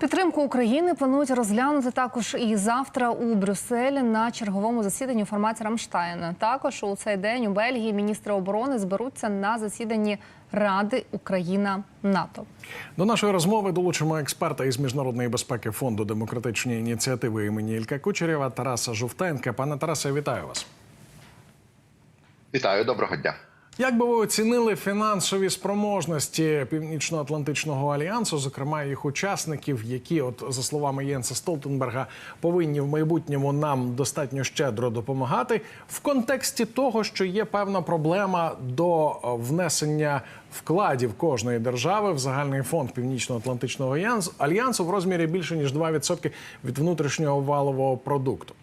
Підтримку України планують розглянути також і завтра у Брюсселі на черговому засіданні форматі Рамштайна. Також у цей день у Бельгії міністри оборони зберуться на засіданні Ради Україна НАТО. До нашої розмови долучимо експерта із міжнародної безпеки фонду демократичної ініціативи імені Ілька Кучерєва Тараса Жовтенка. Пане Тарасе, вітаю вас. Вітаю, доброго дня. Як би ви оцінили фінансові спроможності Північно-Атлантичного альянсу, зокрема їх учасників, які, от за словами Єнса Столтенберга, повинні в майбутньому нам достатньо щедро допомагати, в контексті того, що є певна проблема до е, внесення вкладів кожної держави в загальний фонд Північно-Атлантичного альянсу- в розмірі більше ніж 2% від внутрішнього валового продукту.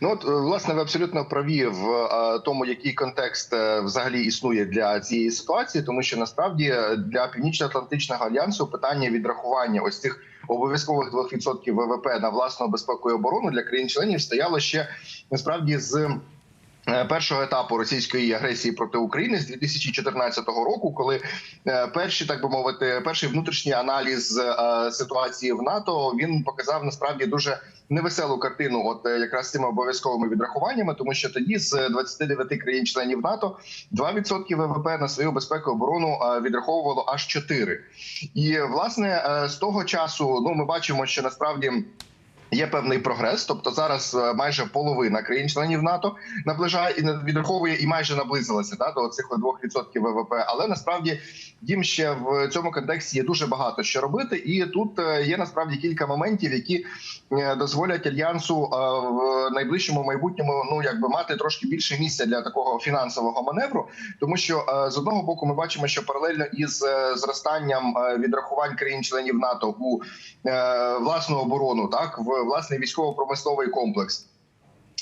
Ну от е, власне ви абсолютно праві в е, тому, який контекст е, взагалі існує для цієї ситуації, тому що насправді для північно-атлантичного альянсу питання відрахування ось цих обов'язкових 2% ВВП на власну безпеку і оборону для країн-членів стояло ще насправді з. Е, Першого етапу російської агресії проти України з 2014 року, коли е, перші, так би мовити, перший внутрішній аналіз е, ситуації в НАТО він показав насправді дуже невеселу картину, от якраз цими обов'язковими відрахуваннями, тому що тоді з 29 країн-членів НАТО 2% ВВП на свою безпеку і оборону відраховувало аж 4. І власне з того часу, ну ми бачимо, що насправді. Є певний прогрес, тобто зараз е, майже половина країн-членів НАТО наближає і відраховує і майже наблизилася да, до цих 2% ВВП. Але насправді їм ще в цьому контексті є дуже багато що робити, і тут е, є насправді кілька моментів, які е, дозволять альянсу в найближчому майбутньому ну якби мати трошки більше місця для такого фінансового маневру, тому що з одного боку ми бачимо, що паралельно із зростанням відрахувань країн-членів НАТО у власну оборону, так в власний військово-промисловий комплекс.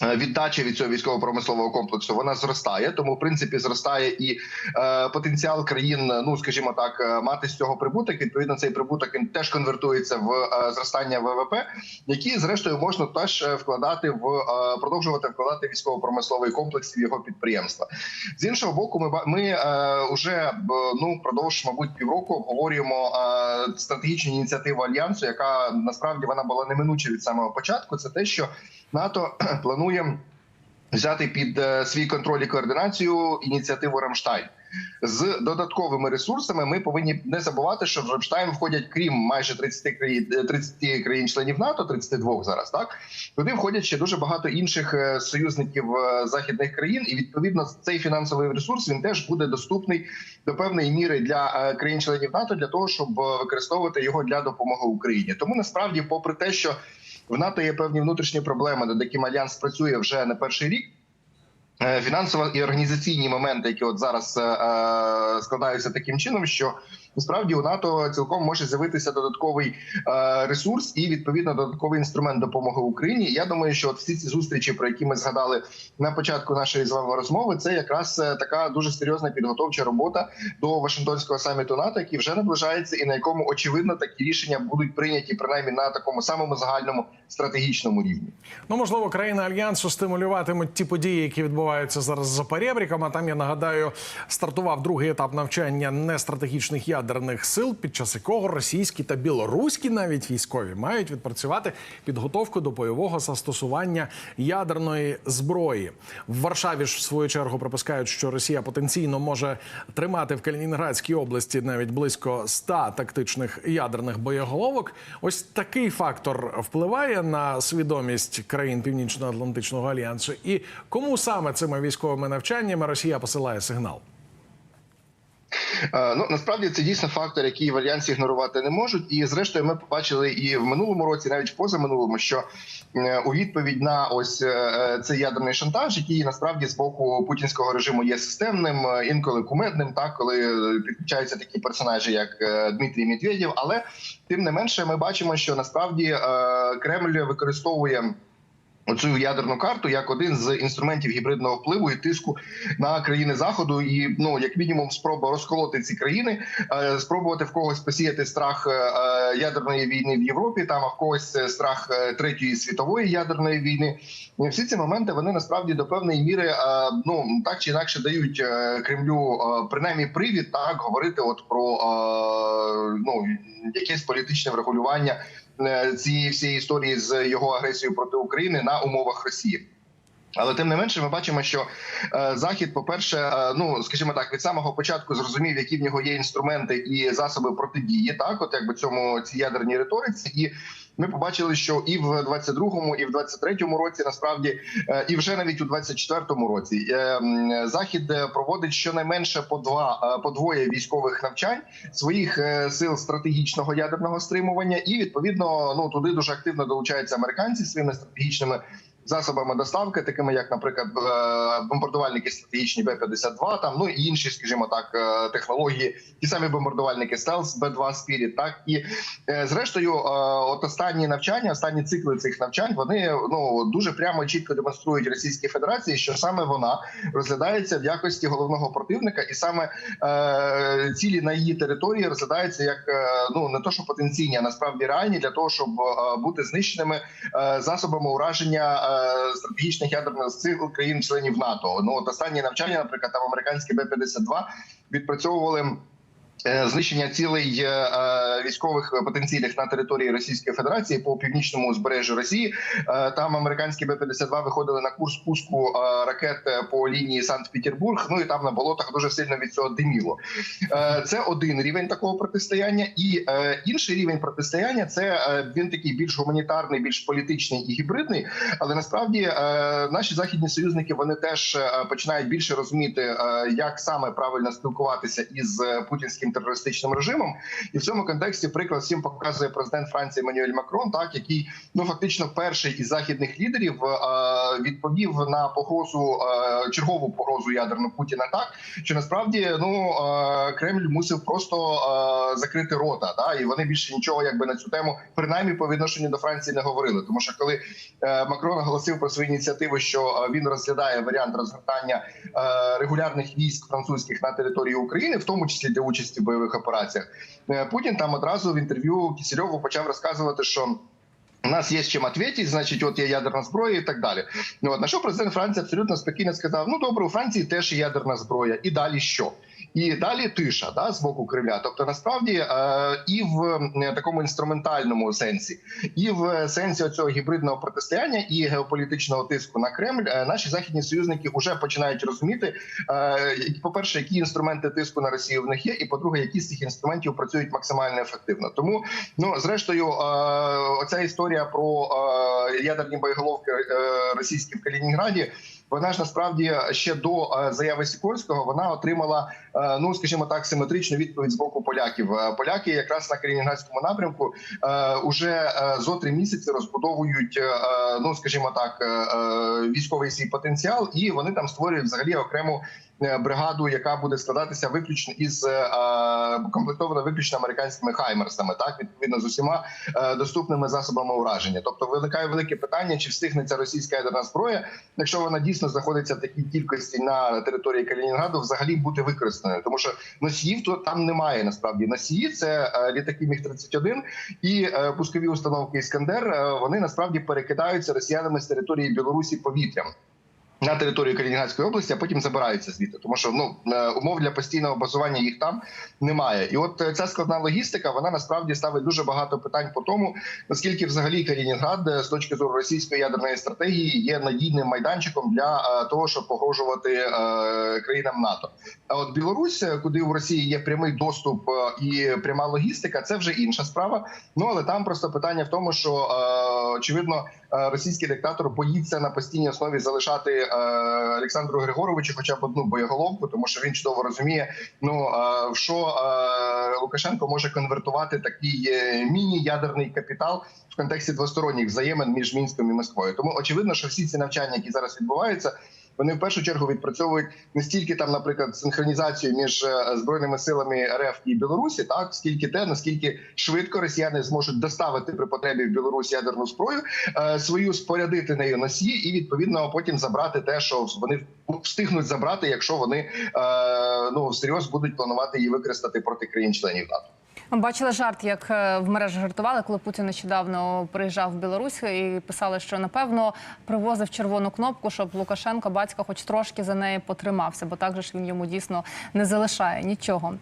Е, Віддача від цього військово-промислового комплексу вона зростає, тому в принципі зростає і е, потенціал країн, ну скажімо так, е, мати з цього прибуток. Відповідно, цей прибуток він теж конвертується в е, зростання ВВП, які зрештою можна теж е, вкладати в е, продовжувати вкладати військово-промисловий комплекс в його підприємства. З іншого боку, ми ми е, вже ну продовж, мабуть, півроку обговорюємо стратегічну ініціативу альянсу, яка насправді вона була неминуча від самого початку. Це те, що НАТО планує взяти під е, свій контроль і координацію ініціативу Рамштайн. З додатковими ресурсами ми повинні не забувати, що в Рамштайн входять, крім майже 30 країн 30 країн-членів НАТО, 32 зараз. Так туди входять ще дуже багато інших е, союзників е, західних країн, і відповідно цей фінансовий ресурс він теж буде доступний до певної міри для країн-членів НАТО для того, щоб використовувати його для допомоги Україні. Тому насправді, попри те, що в НАТО є певні внутрішні проблеми, над яким альянс працює вже не перший рік. Е, Фінансово і організаційні моменти, які от зараз е, е, складаються таким чином, що насправді у НАТО цілком може з'явитися додатковий е, ресурс і відповідно додатковий інструмент допомоги Україні. Я думаю, що от всі ці зустрічі, про які ми згадали на початку нашої з вами розмови, це якраз е, така дуже серйозна підготовча робота до Вашингтонського саміту НАТО, який вже наближається, і на якому очевидно такі рішення будуть прийняті принаймні на такому самому загальному стратегічному рівні. Ну, можливо, країни альянсу стимулюватимуть ті події, які відбуваються зараз за перебріком. А там я нагадаю, стартував другий етап навчання нестратегічних ядерних сил, під час якого російські та білоруські навіть військові мають відпрацювати підготовку до бойового застосування ядерної зброї. В Варшаві ж в свою чергу припускають, що Росія потенційно може тримати в Калінінградській області навіть близько 100 тактичних ядерних боєголовок. Ось такий фактор впливає на свідомість країн Північно-Атлантичного альянсу. І кому саме цими військовими навчаннями Росія посилає сигнал? Е, Ну насправді це дійсно фактор, який в альянсі ігнорувати не можуть. І зрештою, ми побачили і в минулому році, навіть позаминулому, що е, у відповідь на ось е, цей ядерний шантаж, який насправді з боку путінського режиму є системним, інколи кумедним, так коли підключаються такі персонажі, як Дмитрій Медведєв. Але тим не менше, ми бачимо, що насправді Кремль використовує. Оцю ядерну карту як один з інструментів гібридного впливу і тиску на країни заходу, і ну як мінімум, спроба розколоти ці країни, е, спробувати в когось посіяти страх е, е, ядерної війни в Європі, там а в когось страх третьої світової ядерної війни. Всі ці моменти вони насправді до певної міри ну так чи інакше дають Кремлю принаймні привід так говорити, от про ну якесь політичне врегулювання цієї всієї історії з його агресією проти України на умовах Росії. Але тим не менше, ми бачимо, що е, захід, по перше, е, ну скажімо так, від самого початку зрозумів, які в нього є інструменти і засоби протидії, так от якби цьому цій ядерній риториці, і ми побачили, що і в 22-му, і в 23-му році насправді, е, і вже навіть у 24-му році е, захід е, проводить щонайменше по два по двоє військових навчань своїх сил стратегічного ядерного стримування, і відповідно ну туди дуже активно долучаються американці своїми стратегічними засобами доставки, такими як, наприклад, е, бомбардувальники стратегічні Б-52, там ну і інші, скажімо так, е, технології, ті самі бомбардувальники Стелс Б-2 Spirit, так і е, зрештою, от останні навчання, останні цикли цих навчань, вони ну дуже прямо чітко демонструють Російській Федерації, що саме вона розглядається в якості головного противника, і саме цілі на її території розглядаються як ну не то, що потенційні, а насправді реальні для того, щоб бути знищеними засобами ураження стратегічних ядерних сил країн-членів НАТО. Ну от останні навчання, наприклад, там американські Б-52 відпрацьовували. Е, Знищення цілей е, е, військових потенційних на території Російської Федерації по північному узбережжю Росії. Там американські Б-52 виходили на курс пуску ракет по лінії Санкт-Петербург. Ну і там на болотах дуже сильно від цього диміло. Це один рівень такого протистояння, і інший рівень протистояння це він такий більш гуманітарний, більш політичний і гібридний. Але насправді наші західні союзники вони теж починають більше розуміти, як саме правильно спілкуватися із е, путінським терористичним режимом. І в цьому контексті приклад всім показує президент Франції Еммануель Макрон, так який ну фактично перший із західних лідерів е, відповів на погрозу е, чергову погрозу ядерну Путіна, так що насправді ну е, Кремль мусив просто закрити рота, да, і вони більше нічого, якби на цю тему, принаймні по відношенню до Франції, не говорили. Тому що коли Макрон оголосив про свою ініціативу, що він розглядає варіант розгортання регулярних військ французьких на території України, в тому числі для участі в бойових операціях, е, Путін там одразу в інтерв'ю Кісельову почав розказувати, що. У нас є чим відповідати, значить, от є ядерна зброя і так далі. Ну от на що президент Франції абсолютно спокійно сказав: ну добре, у Франції теж є ядерна зброя, і далі що? І далі тиша да, з боку Кремля. Тобто, насправді е, і в е, такому інструментальному сенсі, і в сенсі цього гібридного протистояння і геополітичного тиску на Кремль, е, наші західні союзники вже починають розуміти, по перше, які інструменти тиску на Росію в них є, і по-друге, які з цих інструментів працюють максимально ефективно. Тому ну зрештою, оця історія про ядерні боєголовки російські в Калінінграді. Вона ж насправді ще до е, заяви Сікорського вона отримала е, ну скажімо так симетричну відповідь з боку поляків. Е, Поляки якраз на Калінінградському напрямку уже зо три місяці розбудовують ну скажімо так військовий свій потенціал, і вони там створюють взагалі окрему. Бригаду, яка буде складатися виключно із комплектована виключно американськими хаймерсами, так відповідно з усіма доступними засобами ураження. Тобто виникає велике питання, чи встигне ця російська ядерна зброя, якщо вона дійсно знаходиться в такій кількості на території Калінінграду, взагалі бути використаною, тому що носіїв то там немає. Насправді носії це е, літаки міг 31 і е, пускові установки Іскандер. е, Вони насправді перекидаються росіянами з території Білорусі повітрям. На територію Калінінградської області, а потім забираються звідти, тому що ну е, умов для постійного базування їх там немає. І от е, ця складна логістика вона насправді ставить дуже багато питань по тому, наскільки взагалі Калінінград е, з точки зору російської ядерної стратегії є надійним майданчиком для того, щоб погрожувати країнам НАТО. А от Білорусь, куди у Росії є прямий доступ і пряма логістика, це вже інша справа. Ну але там просто питання в тому, що очевидно е, російський диктатор боїться на постійній основі залишати е, Олександру Григоровичу, хоча б одну боєголовку, тому що він чудово розуміє, ну е, в що Лукашенко може конвертувати такий міні-ядерний капітал в контексті двосторонніх взаємин між мінськом і Москвою. Тому очевидно, що всі ці навчання, які зараз відбуваються. Вони в першу чергу відпрацьовують не стільки там, наприклад, синхронізацію між е, збройними силами РФ і Білорусі, так скільки те, наскільки швидко росіяни зможуть доставити при потребі в Білорусь ядерну зброю, е, свою спорядити нею носії, і відповідно потім забрати те, що вони встигнуть забрати, якщо вони е, ну всерйоз будуть планувати її використати проти країн-членів НАТО. Бачила жарт, як е, в мережі жартували, коли Путін нещодавно приїжджав в Білорусь і писали, що напевно привозив червону кнопку, щоб Лукашенко батько хоч трошки за неї потримався, бо так же ж він йому дійсно не залишає нічого.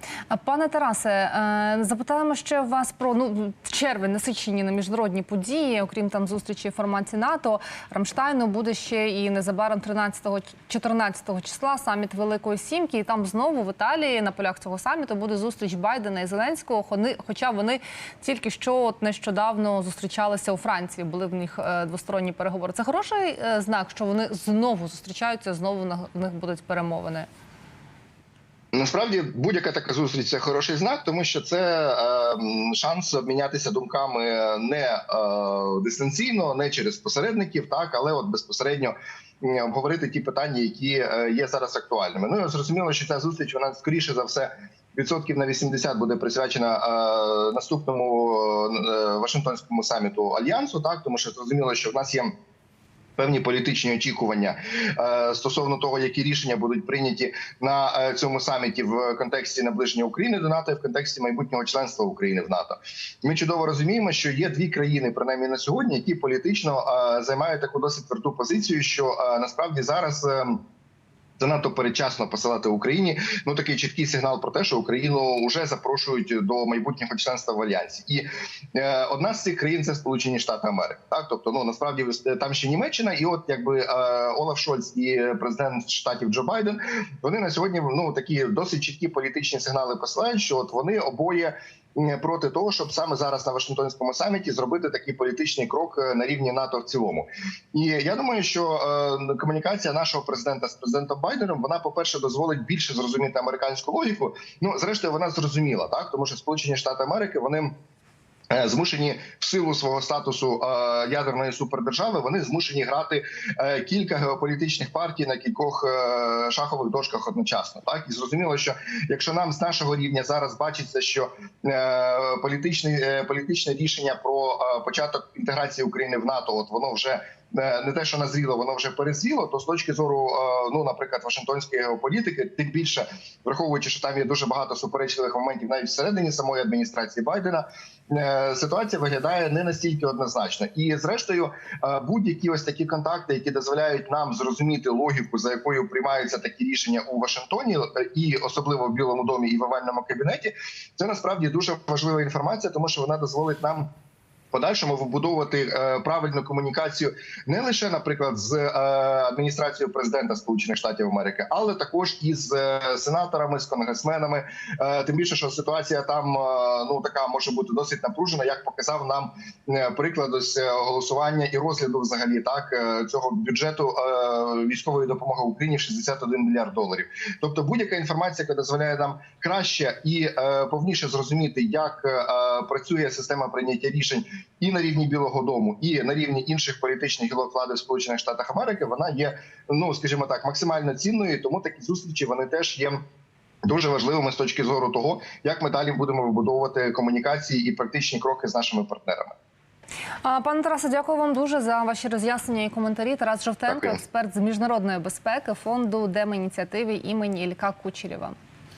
Пане Тарасе, е, запитаємо ще вас про ну червень насичені на міжнародні події, окрім там зустрічі в НАТО. Рамштайну буде ще і незабаром 13-14 числа саміт Великої Сімки. І там знову в Італії на полях цього саміту буде зустріч Байдена і Зеленського. Вони, хоча вони тільки що от нещодавно зустрічалися у Франції, були в них е, двосторонні переговори. Це хороший е, знак, що вони знову зустрічаються, знову на- в них будуть перемовини. Насправді будь-яка така зустріч це хороший знак, тому що це е, шанс обмінятися думками не е, дистанційно, не через посередників, так але от безпосередньо обговорити ті питання, які е, є зараз актуальними. Ну і зрозуміло, що ця зустріч вона скоріше за все. Відсотків на 80 буде присвячена е, наступному е, Вашингтонському саміту альянсу. Так тому що зрозуміло, що в нас є певні політичні очікування е, стосовно того, які рішення будуть прийняті на цьому саміті в контексті наближення України до НАТО і в контексті майбутнього членства України в НАТО. Ми чудово розуміємо, що є дві країни, принаймні на сьогодні, які політично займають таку досить тверду позицію, що насправді зараз. Занадто передчасно посилати Україні ну такий чіткий сигнал про те, що Україну вже запрошують до майбутнього членства в альянсі, і е, одна з цих країн це Сполучені Штати Америки. Так, тобто, ну насправді там ще Німеччина, і от якби е, Олаф Шольц і президент штатів Джо Байден вони на сьогодні ну такі досить чіткі політичні сигнали посилають, що от вони обоє. М, Проти того, щоб саме зараз на Вашингтонському саміті зробити такий політичний крок е, на рівні НАТО в цілому, і я думаю, що е, комунікація нашого президента з президентом Байденом вона, по перше, дозволить більше зрозуміти американську логіку. Ну, зрештою, вона зрозуміла, так тому що Сполучені Штати Америки вони. Е, Змушені в силу свого статусу е, ядерної супердержави, вони змушені грати е, кілька геополітичних партій на кількох шахових дошках одночасно. Так і зрозуміло, що якщо нам з нашого рівня зараз бачиться, що політичне, політичне рішення про початок інтеграції України в НАТО, от воно вже не те, що назріло, воно вже перезріло, то з точки зору, е, ну наприклад, Вашингтонської геополітики, тим більше враховуючи, що там є дуже багато суперечливих моментів навіть всередині самої адміністрації Байдена. е, Ситуація виглядає не настільки однозначно, і зрештою, е, будь-які ось такі контакти, які дозволяють нам зрозуміти логіку, за якою приймаються такі рішення у Вашингтоні, е, і особливо в Білому домі і в овальному кабінеті, це насправді дуже важлива інформація, тому що вона дозволить нам. Подальшому вибудовувати е, правильну комунікацію не лише, наприклад, з е, адміністрацією президента Сполучених Штатів Америки, але також із е, сенаторами, з конгресменами. Тим більше, що ситуація там ну така може бути досить напружена, як показав нам приклад ось голосування і розгляду, взагалі так цього бюджету військової допомоги Україні 61 мільярд доларів. Тобто, будь-яка інформація, яка дозволяє нам краще і повніше зрозуміти, як працює система прийняття рішень і на рівні Білого Дому, і на рівні інших політичних гілок влади в Сполучених Штатах Америки, вона є, ну скажімо так, максимально цінною. Тому такі зустрічі вони теж є. Дуже важливими з точки зору того, як ми далі будемо вибудовувати комунікації і практичні кроки з нашими партнерами. Пане Тарасе, дякую вам дуже за ваші роз'яснення і коментарі. Тарас Жовтенко, Дякую. експерт з міжнародної безпеки фонду Демініціативи імені Ілька Кучерєва.